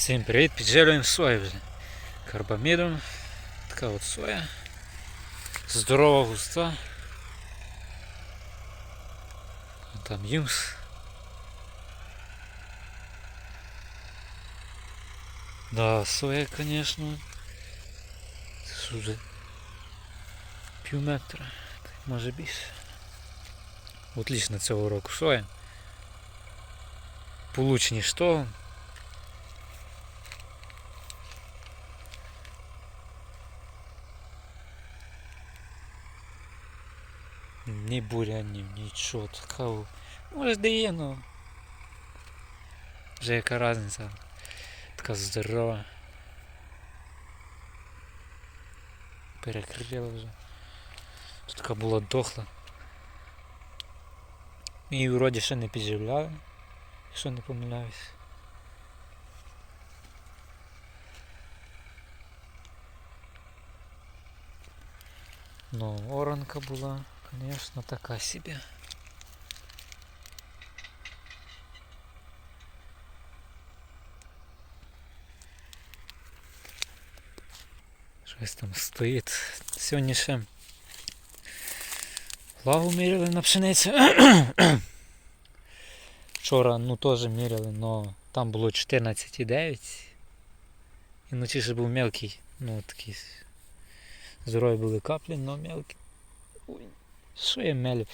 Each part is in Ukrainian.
Всім привіт, підживлюємо сою вже. Карбамідом. Така от соя. Здорова густа. А Там юмс. Да, соя, конечно. Це ж уже пів метра, так, може більше. Отлично цього року соя. Получше ніж Ні бурянів, нічого такого. Може де є, ну. Вже яка різниця. Така здорова. Перекрила вже. Тут така була дохла. Ми її вроді ще не підживляли, якщо не помиляюсь. Ну, оранка була, конечно, така собі. Щось там стоїть. Сьогодні ще Лагу міряли на пшеницю. Вчора ну теж міряли, но там було 14,9. І вночі ще був мелкий, ну такий. Здорові були каплі, но мелкий. Ой, що я мелю?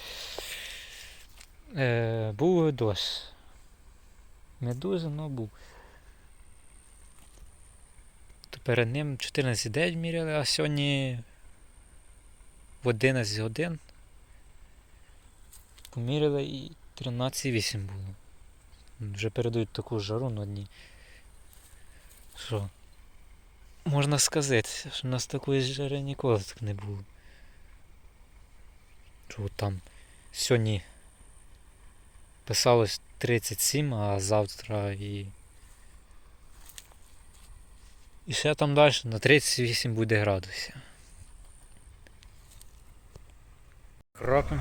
Е, був дощ. Не дуже, але був. То перед ним 14,9 міряли, а сьогодні в 11 годин поміряли і 13,8 було. Вже передають таку жару на дні. Що? Можна сказати, що в нас такої жари ніколи так не було. От там сьогодні писалось 37, а завтра і. І ще там далі на 38 буде градусів. Кропим.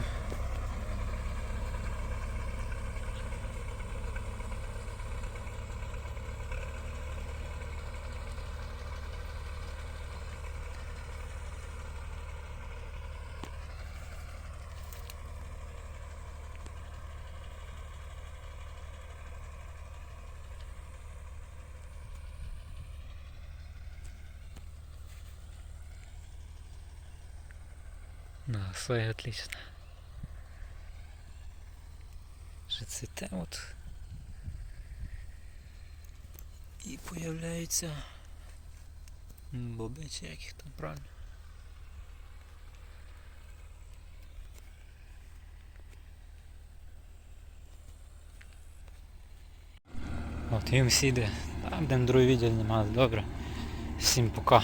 Да, соя отлично. Вже цвіте от. І появляються бобечі, як їх там правильно. От їм сіде. Там будемо другий знімати. Добре. Всім пока.